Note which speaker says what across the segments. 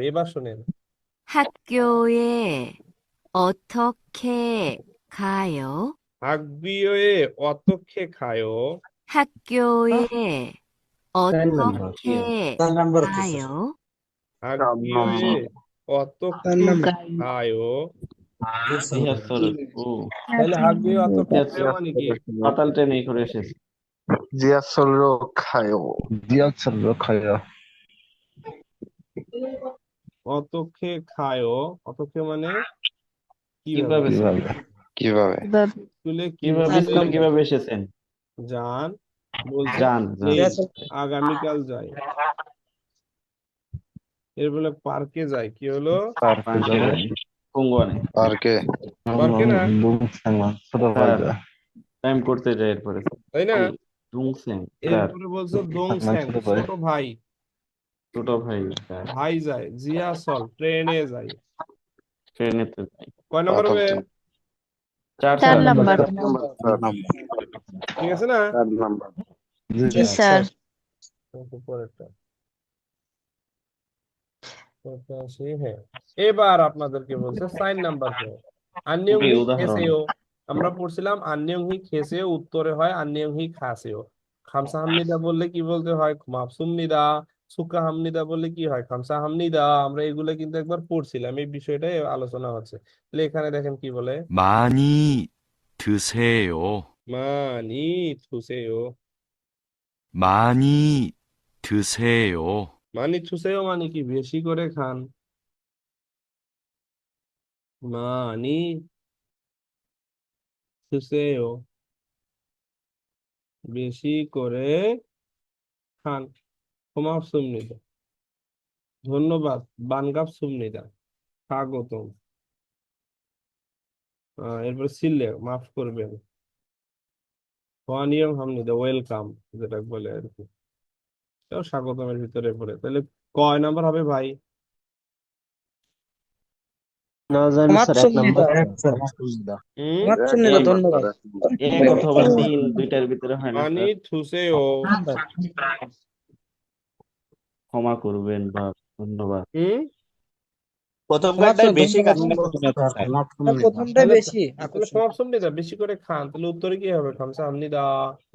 Speaker 1: এবার শোনেন
Speaker 2: 학교에 어떻게 가요?
Speaker 1: 학교에 어떻게 가요?
Speaker 2: 학교에
Speaker 3: নম্বর।
Speaker 2: 어떻게
Speaker 3: চার নাম্বার হচ্ছে
Speaker 2: 가요?
Speaker 1: 학교에 어떻게
Speaker 3: চার নাম্বার
Speaker 1: 가요?
Speaker 4: তিয়াত্তর ও
Speaker 1: তাহলে 학교에 어떻게
Speaker 4: তিয়াত্তর
Speaker 1: 가요 মানে কি
Speaker 4: পাতাল টেনে করে এসেছে
Speaker 5: 지하철로
Speaker 1: অতক্ষে খায়ও অতক্ষে মানে
Speaker 4: কীভাবে
Speaker 1: কীভাবে?
Speaker 5: কীভাবে?
Speaker 1: স্কুলে
Speaker 4: কীভাবে ইসলাম কীভাবে এসেছেন?
Speaker 1: যান বলছে
Speaker 4: যান
Speaker 1: আগামীকাল যায় এর বলে পার্কে যায় কি হলো?
Speaker 4: পার্কে
Speaker 5: পার্কে
Speaker 1: না?
Speaker 4: টাইম করতে যাই এরপরে।
Speaker 1: তাই না? এরপরে বলছে দোংস্যাং
Speaker 3: ছোট ভাই।
Speaker 1: ছোট ভাই
Speaker 4: ছোট ভাই
Speaker 1: যায় জিয়াসল ট্রেনে যায়।
Speaker 4: ট্রেনেতে যায়।
Speaker 1: কয় নম্বর হবে?
Speaker 4: চার
Speaker 6: চার নাম্বার।
Speaker 1: ঠিক আছে না?
Speaker 5: চার নাম্বার।
Speaker 6: জি স্যার।
Speaker 1: পরেরটা। পরেরটা আসি, হ্যাঁ। এবার আপনাদেরকে বলছে সাইন নাম্বার খেসেও আমরা পড়ছিলাম আন্যং হি খেসেও উত্তরে হয় আন্যং হি খাসেও খামসা হামনিদা বললে কি বলতে হয়? মাফসুম নিদা সুকা হামনিদা বললে কি হয় খামসা হামনিদা আমরা এগুলো কিন্তু একবার পড়ছিলাম এই বিষয়টাই আলোচনা হচ্ছে তাহলে এখানে দেখেন কি বলে
Speaker 7: 많이 드세요.
Speaker 1: মানি থুসেও
Speaker 7: 많이 드세요.
Speaker 1: মানি থুসেও মানে কি বেশি করে খান মানি থুসেও বেশি করে খান ক্ষমা সুমনিদা ধন্যবাদ বানগাপ সুমনিদা স্বাগতম। এরপর সিল্লে মাফ করবেন। ওয়ানিয়ম হামনিদা ওয়েলকাম যেটা বলে আর কি। স্বাগতমের ভিতরে পড়ে। তাহলে কয় নাম্বার হবে ভাই? হুম?
Speaker 3: ধন্যবাদ
Speaker 4: এক অথবা তিন দুইটার ভিতরে হয় না
Speaker 1: মানি
Speaker 4: স্যার?
Speaker 1: থুসেও
Speaker 4: ক্ষমা করবেন বা ধন্যবাদ
Speaker 1: হুম
Speaker 8: প্রথমটাই বেশি কাছে
Speaker 3: প্রথমটা বেশি
Speaker 1: তাহলে ক্ষমা সুমনিদা বেশি করে খান তাহলে উত্তরে কি হবে খামসা হামনিদা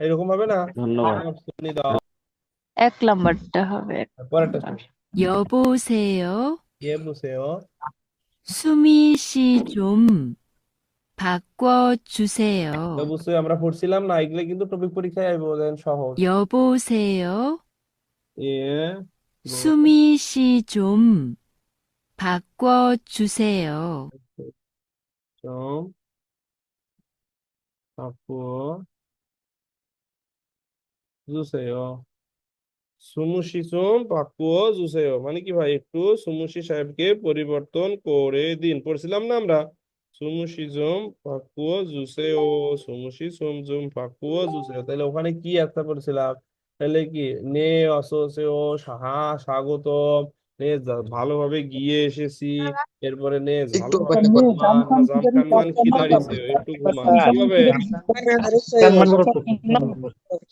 Speaker 1: এরকম হবে না
Speaker 4: ধন্যবাদ
Speaker 1: ক্ষমা সুমনিদা
Speaker 6: এক নাম্বারটা হবে
Speaker 1: পরেরটা শুনি।
Speaker 2: 여보세요?
Speaker 1: 예 보세요
Speaker 2: 수미 씨 좀 바꿔주세요.
Speaker 1: অবশ্যই আমরা পড়ছিলাম না এগুলো কিন্তু টপিক পরীক্ষায় আইবো দেন সহজ
Speaker 2: 여보세요?
Speaker 1: 예
Speaker 2: 수미 씨 좀 바꿔주세요.
Speaker 1: 좀 바꿔 주세요. সুমুশি 좀 바꾸어 주세요. মানে কি ভাই একটু সুমুশি সাহেবকে পরিবর্তন করে দিন পড়ছিলাম না আমরা সুমুশি 좀 바꾸어 주세요. সুমুশি 좀 바꾸어 주세요. তাহলে ওখানে কি একটা পড়ছিলাম তাহলে কি নে অসোসেও সাহা স্বাগতম। নে ভালোভাবে গিয়ে এসেছি। এরপরে নে খিদারিছে একটু ঘুমান কি হবে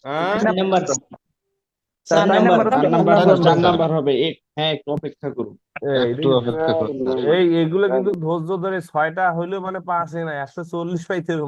Speaker 1: হ্যাঁ
Speaker 4: চার নাম্বার চার নাম্বার চার নাম্বার। হবে এক হ্যাঁ একটু অপেক্ষা করুন
Speaker 5: একটু অপেক্ষা করতে
Speaker 1: এই এগুলো কিন্তু ধৈর্য ধরে ছয়টা হইলেও মানে পাস হয় না একশো চল্লিশ পাইতে হবে।